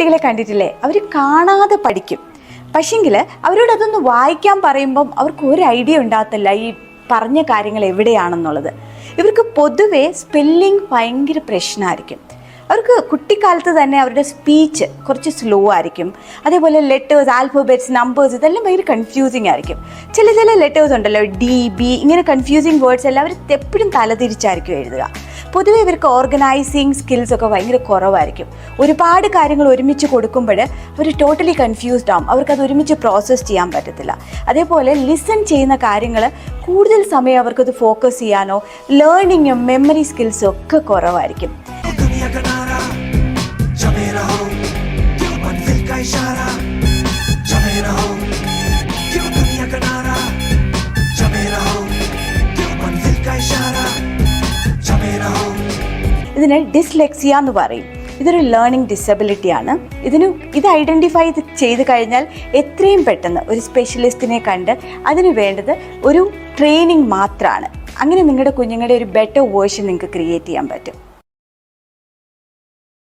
കുട്ടികളെ കണ്ടിട്ടില്ലേ? അവർ കാണാതെ പഠിക്കും. പക്ഷെങ്കിൽ അവരോടതൊന്ന് വായിക്കാൻ പറയുമ്പം അവർക്ക് ഒരു ഐഡിയ ഉണ്ടാകത്തില്ല ഈ പറഞ്ഞ കാര്യങ്ങൾ എവിടെയാണെന്നുള്ളത്. ഇവർക്ക് പൊതുവേ സ്പെല്ലിംഗ് ഭയങ്കര പ്രശ്നമായിരിക്കും. അവർക്ക് കുട്ടിക്കാലത്ത് തന്നെ അവരുടെ സ്പീച്ച് കുറച്ച് സ്ലോ ആയിരിക്കും. അതേപോലെ ലെറ്റേഴ്സ് ആൽഫബറ്റ്സ് നമ്പേഴ്സ് ഇതെല്ലാം ഭയങ്കര കൺഫ്യൂസിങ് ആയിരിക്കും. ചില ചില ലെറ്റേഴ്സ് ഉണ്ടല്ലോ ഡി ബി ഇങ്ങനെ കൺഫ്യൂസിങ് വേർഡ്സ് എല്ലാം അവർ എപ്പോഴും തലതിരിച്ചായിരിക്കും എഴുതുക. പൊതുവെ ഇവർക്ക് ഓർഗനൈസിങ് സ്കിൽസ് ഒക്കെ ഭയങ്കര കുറവായിരിക്കും. ഒരുപാട് കാര്യങ്ങൾ ഒരുമിച്ച് കൊടുക്കുമ്പോൾ അവർ ടോട്ടലി കൺഫ്യൂസ്ഡ് ആവും. അവർക്കത് ഒരുമിച്ച് പ്രോസസ്സ് ചെയ്യാൻ പറ്റത്തില്ല. അതേപോലെ ലിസൺ ചെയ്യുന്ന കാര്യങ്ങൾ കൂടുതൽ സമയം അവർക്കത് ഫോക്കസ് ചെയ്യാനോ ലേണിങ്ങും മെമ്മറി സ്കിൽസും ഒക്കെ കുറവായിരിക്കും. ഇതിന് ഡിസ്ലെക്സിയ എന്ന് പറയും. ഇതൊരു ലേണിംഗ് ഡിസബിലിറ്റി ആണ്. ഇതിന് ഇത് ഐഡന്റിഫൈ ചെയ്ത് കഴിഞ്ഞാൽ എത്രയും പെട്ടെന്ന് ഒരു സ്പെഷ്യലിസ്റ്റിനെ കണ്ട് അതിന് വേണ്ടത് ഒരു ട്രെയിനിങ് മാത്രമാണ് അങ്ങനെ നിങ്ങളുടെ കുഞ്ഞുങ്ങളുടെ ഒരു ബെറ്റർ വേർഷൻ നിങ്ങൾക്ക് ക്രിയേറ്റ് ചെയ്യാൻ പറ്റും.